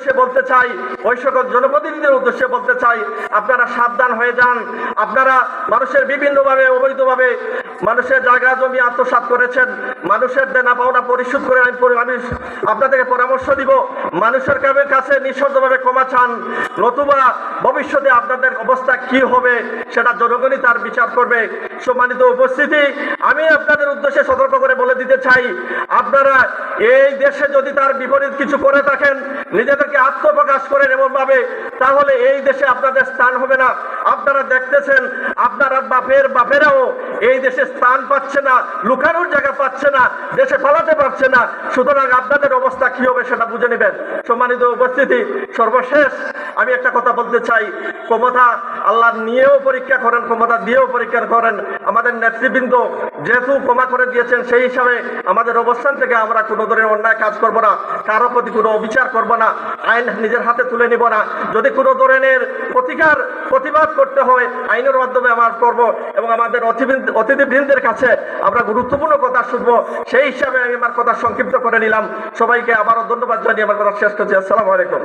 উদ্দেশ্যে বলতে চাই, ওই সকল জনপ্রতিনিধিদের উদ্দেশ্যে বলতে চাই, আপনারা সাবধান হয়ে যান। আপনারা মানুষের বিভিন্নভাবে, অবৈধভাবে মানুষের জায়গা জমি আত্মসাত করেছেন। মানুষের দেনা পাওনা পরিশোধ করে আমি আমি আপনাদেরকে পরামর্শ দিব। মানুষের কাছে নিঃশব্দভাবে ক্ষমা চান। নতুবা ভবিষ্যতে আপনাদের অবস্থা কি হবে সেটা জনগণই তার বিচার করবে। সম্মানিত উপস্থিতি, আমি আপনাদের উদ্দেশ্যে সতর্ক করে বলে দিতে চাই, আপনারা এই দেশে যদি তার বিপরীত কিছু করে থাকেন, নিজেদেরকে আত্মপ্রকাশ করেন এমনভাবে, তাহলে এই দেশে আপনাদের স্থান হবে না। আপনারা দেখতেছেন, আপনারা বাপের বাপেরাও এই দেশে স্থান পাচ্ছে না, লুকানোর জায়গা পাচ্ছে না। দেশে পালাতে পারছে না। সুতরাং আপনাদের অবস্থা কি হবে সেটা বুঝে নেবেন। সম্মানিত উপস্থিতি, সর্বশেষ আমি একটা কথা বলতে চাই। ক্ষমতা আল্লাহ নিয়েও পরীক্ষা করেন, ক্ষমতা দিয়েও পরীক্ষা করেন। আমাদের নেতৃবৃন্দ যেহেতু ক্ষমা করে দিয়েছেন, সেই হিসাবে আমাদের অবস্থান থেকে আমরা কোনো ধরনের অন্যায় কাজ করব না, কারও প্রতি কোনো অবিচার করব না, আইন নিজের হাতে তুলে নিব না। যদি কোনো ধরনের প্রতিকার, প্রতিবাদ করতে হয়, আইনের মাধ্যমে আমার করব এবং আমাদের অতিথিবৃন্দের কাছে আমরা গুরুত্বপূর্ণ কথা শুনব। সেই হিসাবে আমি আমার কথা সংক্ষিপ্ত করে নিলাম। সবাইকে আবারও ধন্যবাদ জানিয়ে আমার কথা শেষ করছি। আসসালামু আলাইকুম।